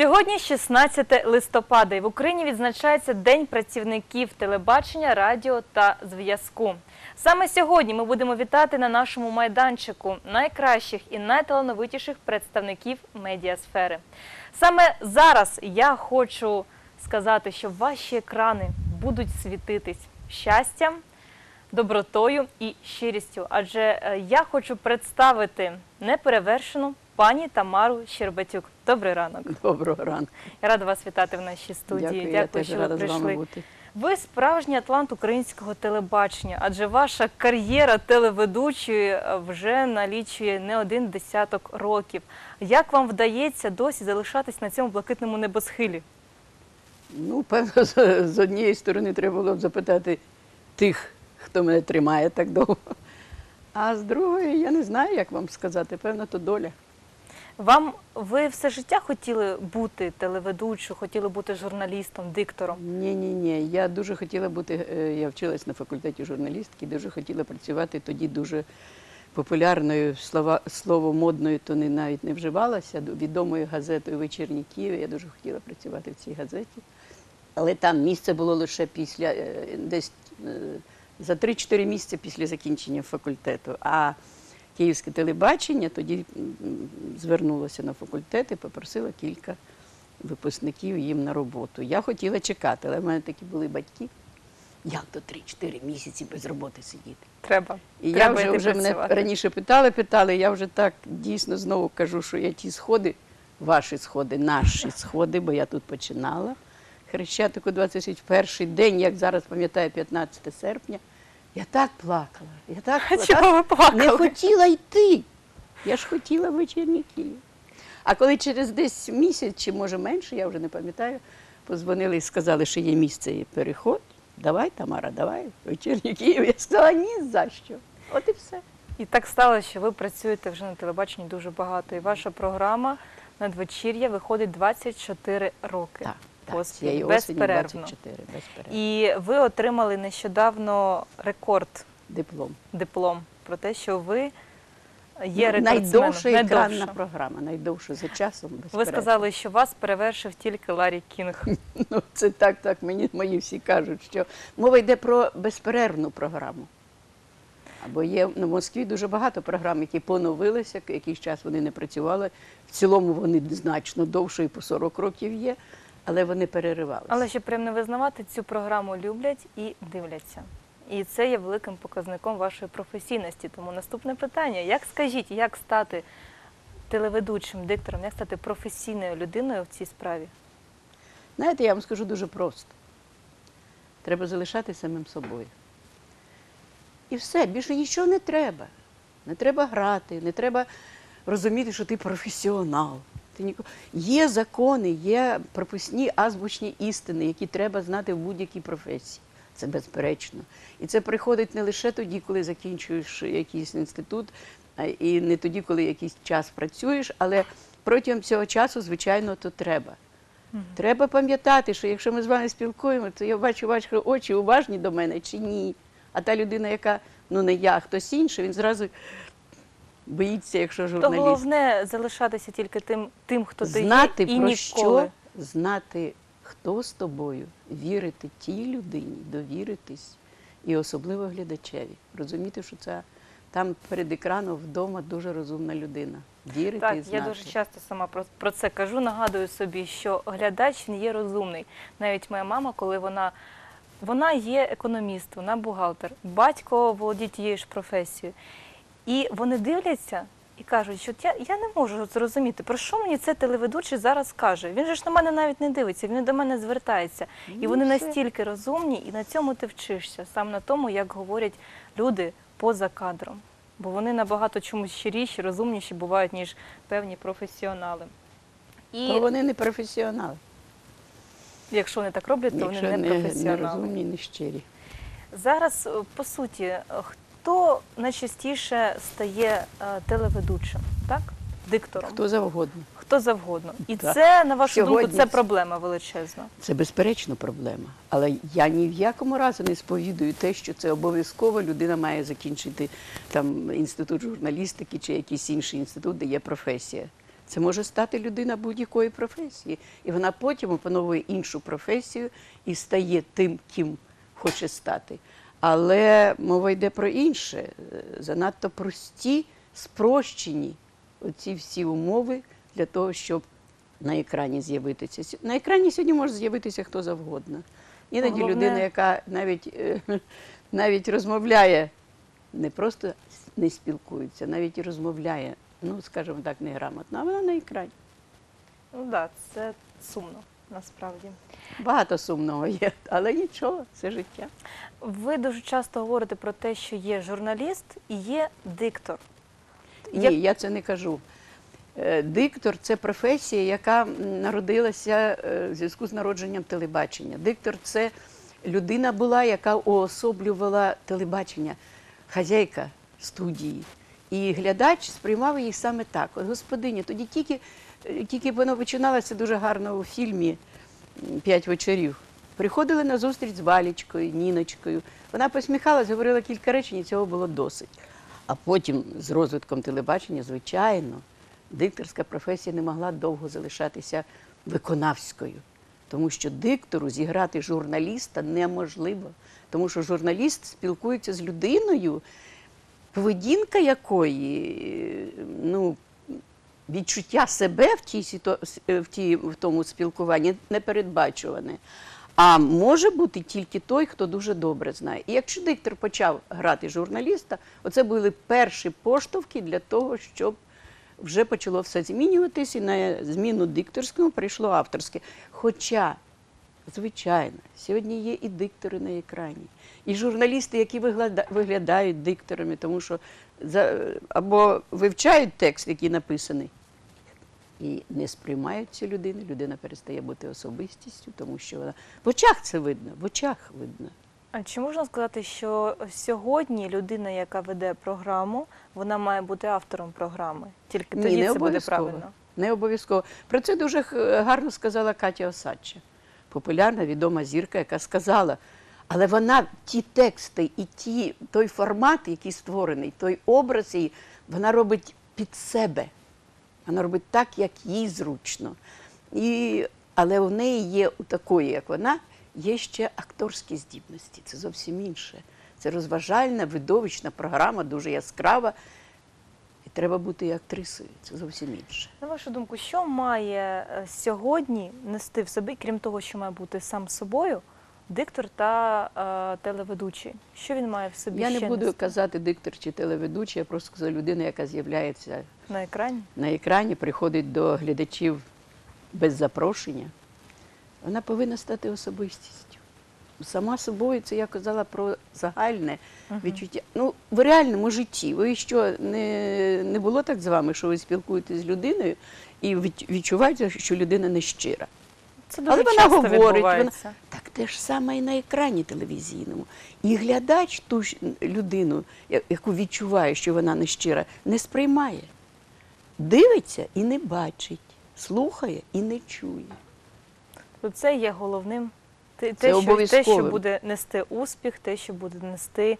Сьогодні 16 листопада і в Україні відзначається День працівників телебачення, радіо та зв'язку. Саме сьогодні ми будемо вітати на нашому майданчику найкращих і найталановитіших представників медіасфери. Саме зараз я хочу сказати, що ваші екрани будуть світитись щастям, добротою і щирістю. Адже е, я хочу представити неперевершену пані Тамару Щербатюк. Добрий ранок. Доброго ранку. Я рада вас вітати в нашій студії. Дякую, я теж що рада ви з вами бути. Ви справжній атлант українського телебачення, адже ваша кар'єра телеведучої е, вже налічує не один десяток років. Як вам вдається досі залишатись на цьому блакитному небосхилі? Ну, певно, з, з однієї сторони треба було б запитати тих, хто мене тримає так довго. А з другої, я не знаю, як вам сказати, певно, то доля. Вам ви все життя хотіли бути телеведучою, хотіли бути журналістом, диктором? Ні, ні, ні. Я дуже хотіла бути, е, я вчилась на факультеті журналістики, дуже хотіла працювати тоді дуже популярною слова, слово модною, то не навіть не вживалося, відомою газетою Вечірній Київ. Я дуже хотіла працювати в цій газеті. Але там місце було лише після е, десь е, за 3-4 місяці після закінчення факультету. А київське телебачення тоді м, звернулося на факультет і попросила кілька випускників їм на роботу. Я хотіла чекати, але в мене такі були батьки. Як то 3-4 місяці без роботи сидіти? Треба. І Треба я вже, вже мене раніше питали, питали, я вже так дійсно знову кажу, що я ті сходи, ваші сходи, наші сходи, бо я тут починала. Хрещатику 21 день, як зараз пам'ятаю, 15 серпня, я так плакала. Я так, А чого ви плакали? не хотіла йти. Я ж хотіла в Київ. А коли через десь місяць, чи може менше, я вже не пам'ятаю, позвонили і сказали, що є місце і переход. Давай, Тамара, давай, вечірній Київ. Я сказала, ні за що. От і все. І так сталося, що ви працюєте вже на телебаченні дуже багато. І ваша програма надвечір'я виходить 24 роки. Так, цієї безперервно. 24, безперервно. І ви отримали нещодавно рекорд Диплом. диплом про те, що ви є Ну, рекордсменом. найдовша екранна програма, найдовша за часом. Ви сказали, що вас перевершив тільки Ларі Кінг. Ну, це так, так. Мені мої всі кажуть, що мова йде про безперервну програму. Або є на Москві дуже багато програм, які поновилися, якийсь час вони не працювали. В цілому вони значно довше і по 40 років є, але вони переривалися. Але щоб приємно визнавати, цю програму люблять і дивляться. І це є великим показником вашої професійності. Тому наступне питання: як скажіть, як стати телеведучим, диктором, як стати професійною людиною в цій справі? Знаєте, я вам скажу дуже просто. Треба залишати самим собою. І все, більше нічого не треба. Не треба грати, не треба розуміти, що ти професіонал. Ти ніко... Є закони, є прописні азбучні істини, які треба знати в будь-якій професії. Це безперечно. І це приходить не лише тоді, коли закінчуєш якийсь інститут, і не тоді, коли якийсь час працюєш, але протягом цього часу, звичайно, то треба. Треба пам'ятати, що якщо ми з вами спілкуємо, то я бачу ваші очі уважні до мене чи ні. А та людина, яка ну не я, а хтось інший, він зразу боїться, якщо То журналіст. головне залишатися тільки тим, тим хто ти знати є, і про ніколи. що, знати, хто з тобою, вірити тій людині, довіритись, і особливо глядачеві. Розуміти, що це там перед екраном вдома дуже розумна людина. Вірити і Так, я дуже часто сама про, про це кажу. Нагадую собі, що глядач він є розумний. Навіть моя мама, коли вона. Вона є економіст, вона бухгалтер, батько володіє тією ж професією. І вони дивляться і кажуть, що я, я не можу зрозуміти, про що мені це телеведучий зараз каже. Він же ж на мене навіть не дивиться, він до мене звертається. І Ну, вони настільки розумні, і на цьому ти вчишся, саме на тому, як говорять люди поза кадром. Бо вони набагато чомусь щиріші, розумніші бувають, ніж певні професіонали. І То вони не професіонали. якщо вони так роблять, то Якщо вони не не, не професіонали. розумні, не щирі. Зараз, е, по суті, е, хто найчастіше стає е, телеведучим, так? Диктором? Хто завгодно. Хто завгодно. І Так. це, на вашу думку, Сьогодні це це- проблема величезна. Це безперечно проблема. Але я ні в якому разі не сповідую те, що це обов'язково людина має закінчити там інститут журналістики чи якийсь інший інститут, де є професія. Це може стати людина будь-якої професії. І вона потім опановує іншу професію і стає тим, ким хоче стати. Але мова йде про інше. Е, Занадто прості, спрощені оці всі умови для того, щоб на екрані з'явитися. На екрані сьогодні може з'явитися хто завгодно. Іноді Головне- людина, яка навіть, е, навіть розмовляє, не просто не спілкується, навіть і розмовляє, ну, скажімо так, неграмотно, а вона на екрані. Ну так, да, це сумно насправді. Багато сумного є, але нічого, це життя. Ви дуже часто говорите про те, що є журналіст і є диктор. Ні, Як- я це не кажу. Е, Диктор це професія, яка народилася е, в зв'язку з народженням телебачення. Диктор це людина була, яка уособлювала телебачення, хазяйка студії. І глядач сприймав її саме так. От господиня, тоді тільки, тільки воно починалося дуже гарно у фільмі П'ять вечорів. Приходили на зустріч з Валічкою, Ніночкою. Вона посміхалась, говорила кілька речень, і цього було досить. А потім з розвитком телебачення, звичайно, дикторська професія не могла довго залишатися виконавською. Тому що диктору зіграти журналіста неможливо. Тому що журналіст спілкується з людиною, поведінка якої, ну, відчуття себе в, тій, сіто- в, тій, в тому спілкуванні непередбачуване. А може бути тільки той, хто дуже добре знає. І якщо диктор почав грати журналіста, оце були перші поштовхи для того, щоб вже почало все змінюватись, і на зміну дикторському прийшло авторське. Хоча, звичайно, сьогодні є і диктори на екрані, і журналісти, які виглядають дикторами, тому що або вивчають текст, який написаний, і не сприймають цю людину, людина перестає бути особистістю, тому що вона в очах це видно, в очах видно. А чи можна сказати, що сьогодні людина, яка веде програму, вона має бути автором програми? Тільки Ні, не це буде правильно. Не обов'язково. Про це дуже гарно сказала Катя Осадча, популярна відома зірка, яка сказала. Але вона ті тексти і ті, той формат, який створений, той образ, її, вона робить під себе. Вона робить так, як їй зручно. І, але у неї є у такої, як вона, є ще акторські здібності. Це зовсім інше. Це розважальна, видовищна програма, дуже яскрава. І треба бути і актрисою. Це зовсім інше. На вашу думку, що має е, сьогодні нести в собі, крім того, що має бути сам собою, диктор та е, телеведучий? Що він має в собі Я ще не буду нести казати диктор чи телеведучий, я просто сказала людина, яка з'являється на екрані? на екрані, приходить до глядачів без запрошення. Вона повинна стати особистістю. Сама собою, це я казала про загальне відчуття. Ну, в реальному житті. Ви що, не, не було так з вами, що ви спілкуєтесь з людиною і відчуваєте, що людина нещира. Це дуже Але вона часто говорить, вона так те ж саме і на екрані телевізійному. І глядач ту людину, яку відчуває, що вона нещира, не сприймає. Дивиться і не бачить, слухає і не чує. Це є головним. Те, Це що, те, що буде нести успіх, те, що буде нести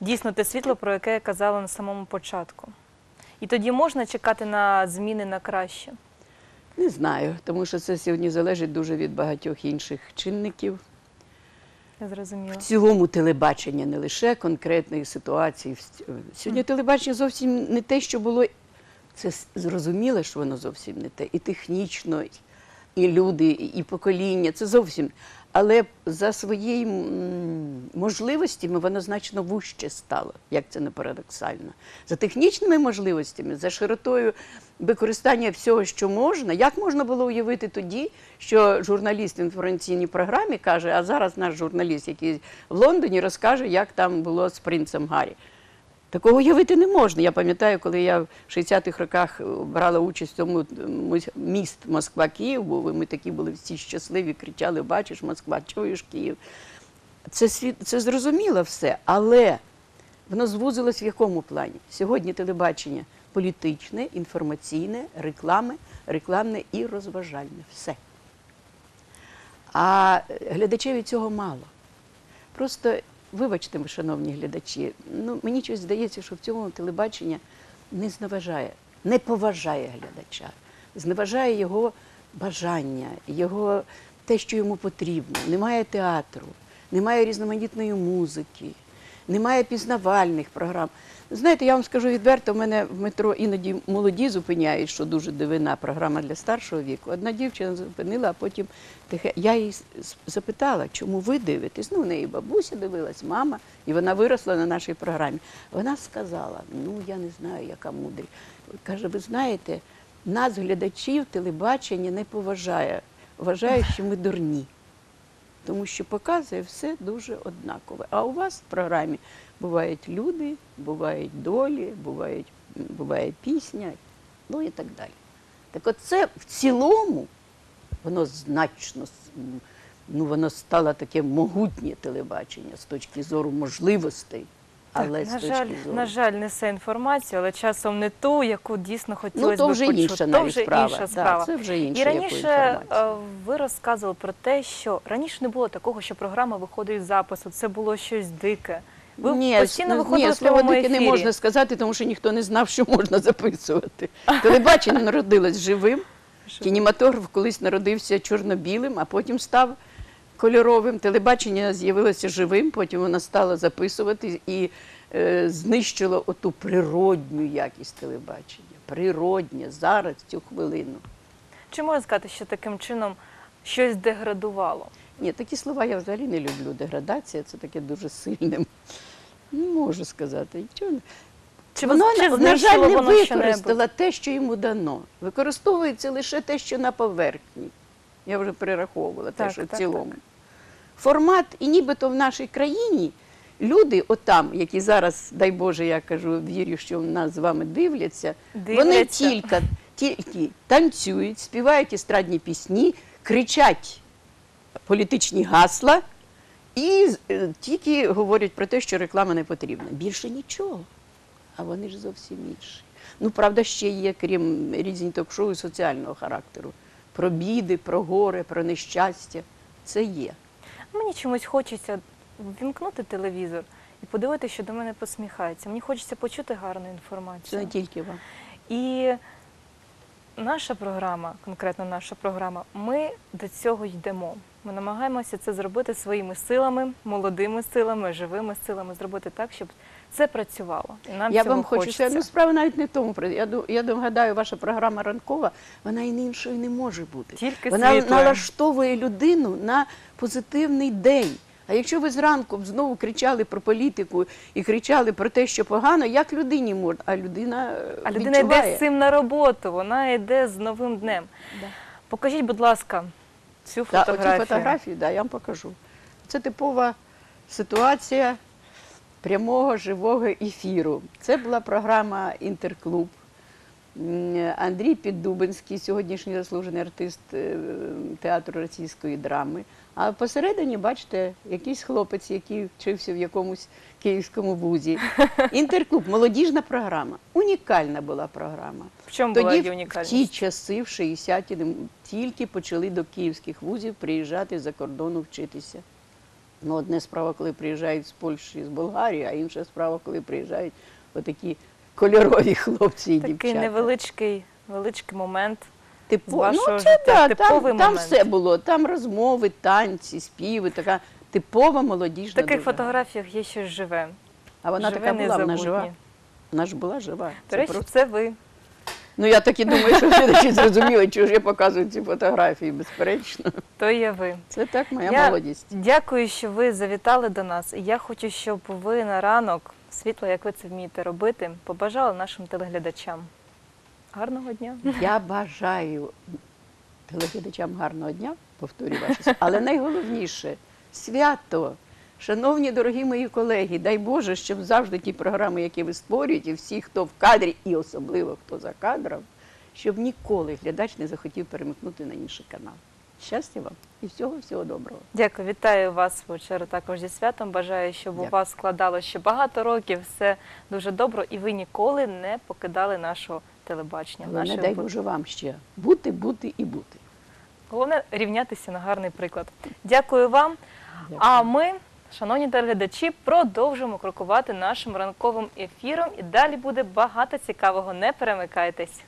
дійсно те світло, про яке я казала на самому початку. І тоді можна чекати на зміни на краще. Не знаю, тому що це сьогодні залежить дуже від багатьох інших чинників. Я зрозуміла. В цілому телебачення не лише конкретної ситуації. Сьогодні телебачення зовсім не те, що було. Це зрозуміло, що воно зовсім не те. І технічно, і люди, і покоління. Це зовсім. Але за своєю можливостями воно значно вужче стало, як це не парадоксально. За технічними можливостями, за широтою використання всього, що можна, як можна було уявити тоді, що журналіст в інформаційній програмі каже, а зараз наш журналіст, який в Лондоні, розкаже, як там було з принцем Гаррі. Такого уявити не можна. Я пам'ятаю, коли я в 60-х роках е, брала участь в цьому міст Москва-Київ, бо ми такі були всі щасливі, кричали: бачиш, Москва, чуєш Київ. Це, це зрозуміло все, але воно звузилось в якому плані? Сьогодні телебачення політичне, інформаційне, реклами, рекламне і розважальне. Все. А глядачеві цього мало. Просто, вибачте, ми, шановні глядачі, ну, мені щось здається, що в цьому телебачення не зневажає, не поважає глядача. зневажає його бажання, його те, що йому потрібно. Немає театру, немає різноманітної музики, немає пізнавальних програм. Знаєте, я вам скажу відверто, в мене в метро іноді молоді зупиняють, що дуже дивина програма для старшого віку. Одна дівчина зупинила, а потім тихе. Я її запитала, чому ви дивитесь? Ну, в неї бабуся дивилась, мама, і вона виросла на нашій програмі. Вона сказала: ну я не знаю, яка мудрі. Каже, ви знаєте, нас, глядачів, телебачення не поважає. Вважає, що ми дурні тому що показує все дуже однакове. А у вас в програмі бувають люди, бувають долі, бувають, буває пісня, ну і так далі. Так от це в цілому воно значно ну, воно стало таке могутнє телебачення з точки зору можливостей. Але Так, на жаль, зору. на жаль, несе інформацію, але часом не ту, яку дійсно хотілося ну, то вже почути. інша то вже справа. інша Да, це вже інша І раніше е, ви розказували про те, що раніше не було такого, що програма виходить з запису. Це було щось дике. Ви ні, постійно виходили ні, слово дике не можна сказати, тому що ніхто не знав, що можна записувати. Телебачення народилось живим. Кінематограф колись народився чорно-білим, а потім став кольоровим. Телебачення з'явилося живим, потім воно стало записувати і е, знищило оту природню якість телебачення. Природнє зараз, в цю хвилину. Чи можна сказати, що таким чином щось деградувало? Ні, такі слова я взагалі не люблю. Деградація це таке дуже сильне. Не можу сказати. Чи воно, чи на- на жаль, не воно використало те, що йому дано. Використовується лише те, що на поверхні. Я вже перераховувала те, Так, що в так, цілому. Формат, і нібито в нашій країні люди, отам, які зараз, дай Боже, я кажу, вірю, що нас з вами дивляться, вони тільки, тільки танцюють, співають естрадні пісні, кричать політичні гасла і е, тільки говорять про те, що реклама не потрібна. Більше нічого. А вони ж зовсім інші. Ну, правда, ще є, крім різні ток-шоу соціального характеру. Про біди, про горе, про нещастя. Це є. Мені чомусь хочеться вімкнути телевізор і подивитися, що до мене посміхається. Мені хочеться почути гарну Це інформацію. не тільки вам. І наша програма, конкретно наша програма, ми до цього йдемо. Ми намагаємося це зробити своїми силами, молодими силами, живими силами, зробити так, щоб це працювало. Нам я цього вам хочу хочеться. ну справа навіть не в тому. Я, я догадаю, ваша програма ранкова, вона і іншою не може бути. Тільки вона світлою. налаштовує людину на позитивний день. А якщо ви зранку знову кричали про політику і кричали про те, що погано, як людині можна? А людина е, А людина відчуває. йде з цим на роботу, вона йде з новим днем. Да. Покажіть, будь ласка, цю фотографію. оцю фотографію, да, я вам покажу. Це типова ситуація прямого живого ефіру. Це була програма Інтерклуб. Андрій Піддубинський, сьогоднішній заслужений артист е, театру російської драми. А посередині, бачите, якийсь хлопець, який вчився в якомусь київському вузі. Інтерклуб, молодіжна програма. Унікальна була програма. В чому була Тоді її в ті часи, в 60-ті, тільки почали до київських вузів приїжджати за кордону вчитися. Ну, одне справа, коли приїжджають з Польщі, з Болгарії, а інша справа, коли приїжджають отакі кольорові хлопці і Такий дівчата. невеличкий величкий момент. Типу, вашого ну, це життя, да, типовий там, там все було. Там розмови, танці, співи, така типова В таких дуже. фотографіях є щось живе. А вона живе, така була, вона жива. Вона ж була жива. До Це речі, просто- це ви. Ну я так і думаю, що глядачі зрозуміли, чого ж я показую ці фотографії, безперечно. То є ви. Це так моя Я молодість. Дякую, що ви завітали до нас. І я хочу, щоб ви на ранок, світло, як ви це вмієте робити, побажали нашим телеглядачам. Гарного дня. Я бажаю телеглядачам гарного дня, повторюю слова, але найголовніше свято. Шановні дорогі мої колеги, дай Боже, щоб завжди ті програми, які ви створюєте, всі, хто в кадрі, і особливо хто за кадром, щоб ніколи глядач не захотів перемикнути на інший канал. Щастя вам і всього всього доброго. Дякую, вітаю вас в свою чергу також зі святом. Бажаю, щоб у вас складало ще багато років, все дуже добре, і ви ніколи не покидали нашого телебачення. Головне, нашої дай Боже вам ще бути, бути і бути. Головне рівнятися на гарний приклад. Дякую вам. Дякую. А ми, шановні телеглядачі, продовжимо крокувати нашим ранковим ефіром. І далі буде багато цікавого. Не перемикайтесь.